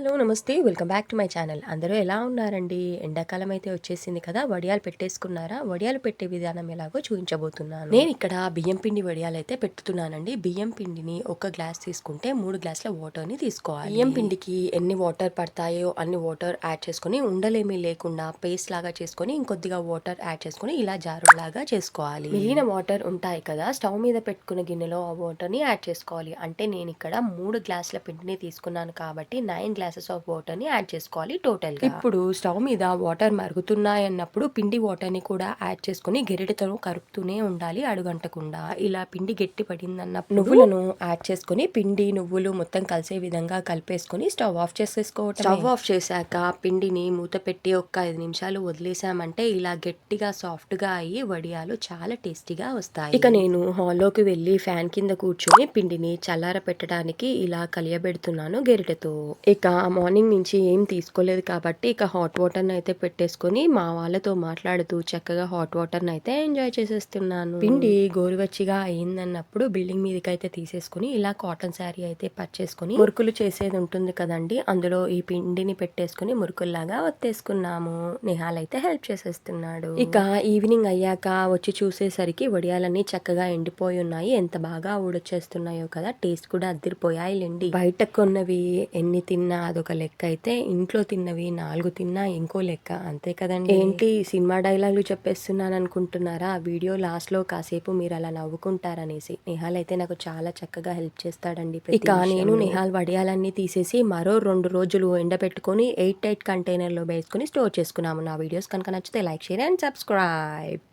Hello namaste. Welcome back to my channel. అందరూ ఎలా ఉన్నారండి? ఎండాకాలం అయితే వచ్చేసింది కదా వడియాలు పెట్టేసుకున్నారా? వడియాలు పెట్టే విధానం ఎలాగో చూపించబోతున్నాను. నేను ఇక్కడ బియ్యం పిండి వడియాలు అయితే పెట్టుతున్నానండి. బియ్యం పిండిని ఒక గ్లాస్ తీసుకుంటే మూడు గ్లాసుల వాటర్ని తీసుకోవాలి. బియ్యం పిండికి ఎన్ని వాటర్ పడతాయో అన్ని వాటర్ యాడ్ చేసుకుని ఉండలేమీ లేకుండా పేస్ట్ లాగా చేసుకొని ఇంకొద్దిగా వాటర్ యాడ్ చేసుకొని ఇలా జారు లాగా చేసుకోవాలి. మిగిలిన వాటర్ ఉంటాయి కదా స్టవ్ మీద పెట్టుకున్న గిన్నెలో ఆ వాటర్ని యాడ్ చేసుకోవాలి. అంటే నేను ఇక్కడ మూడు గ్లాసుల పిండిని తీసుకున్నాను కాబట్టి నైన్ గ్లాస్ గ్లాసెస్ ఆఫ్ వాటర్ని యాడ్ చేసుకోవాలి టోటల్గా. ఇప్పుడు స్టవ్ మీద వాటర్ మరుగుతున్నాయి అన్నప్పుడు పిండి వాటర్ని కూడా యాడ్ చేసుకుని గెరిటతో కరుపుతూనే ఉండాలి అడుగంటకుండా. ఇలా పిండి గట్టి పడింది అన్నప్పుడు నువ్వులను యాడ్ చేసుకుని పిండి నువ్వులు మొత్తం కలిసే విధంగా కలిపేసుకొని స్టవ్ ఆఫ్ చేసేసుకోవటం స్టవ్ ఆఫ్ చేశాక పిండిని మూత పెట్టి ఒక ఐదు నిమిషాలు వదిలేసామంటే ఇలా గట్టిగా సాఫ్ట్గా అయ్యి వడియాలు చాలా టేస్టీగా వస్తాయి. ఇక నేను హాల్లోకి వెళ్ళి ఫ్యాన్ కింద కూర్చొని పిండిని చల్లార పెట్టడానికి ఇలా కలియబెడుతున్నాను గెరిటెతో. ఇక మార్నింగ్ నుంచి ఏం తీసుకోలేదు కాబట్టి ఇక హాట్ వాటర్ అయితే పెట్టేసుకొని మా వాళ్ళతో మాట్లాడుతూ చక్కగా హాట్ వాటర్ అయితే ఎంజాయ్ చేసేస్తున్నాను. పిండి గోరువెచ్చిగా అయిందన్నప్పుడు బిల్డింగ్ మీదకి అయితే తీసేసుకుని ఇలా కాటన్ శారీ అయితే పర్చేసుకుని మురుకులు చేసేది ఉంటుంది కదండి అందులో ఈ పిండిని పెట్టేసుకుని మురుకుల్లాగా ఒత్తేసుకున్నాము. నిహాల్ అయితే హెల్ప్ చేసేస్తున్నాడు. ఇక ఈవినింగ్ అయ్యాక వచ్చి చూసేసరికి వడియాలన్నీ చక్కగా ఎండిపోయి ఉన్నాయి. ఎంత బాగా ఊడొచ్చేస్తున్నాయో కదా టేస్ట్ కూడా అద్దరిపోయాయి లేండి బయట కొన్నవి ఎన్ని తిన్నా అదొక లెక్క అయితే ఇంట్లో తిన్నవి నాలుగు తిన్నా ఇంకో లెక్క అంతే కదండి. ఏంటి సినిమా డైలాగులు చెప్పేస్తున్నాను అనుకుంటున్నారా ఆ వీడియో లాస్ట్లో కాసేపు మీరు అలా నవ్వుకుంటారనేసి నిహాల్ అయితే నాకు చాలా చక్కగా హెల్ప్ చేస్తాడండి ఇక నేను నిహాల్ వడియాలన్నీ తీసేసి మరో రెండు రోజులు ఎండబెట్టుకొని ఎయిట్ ఎయిట్ కంటైనర్లో వేసుకుని స్టోర్ చేసుకున్నాము. నా వీడియోస్ కనుక నచ్చితే లైక్ షేర్ అండ్ సబ్స్క్రైబ్.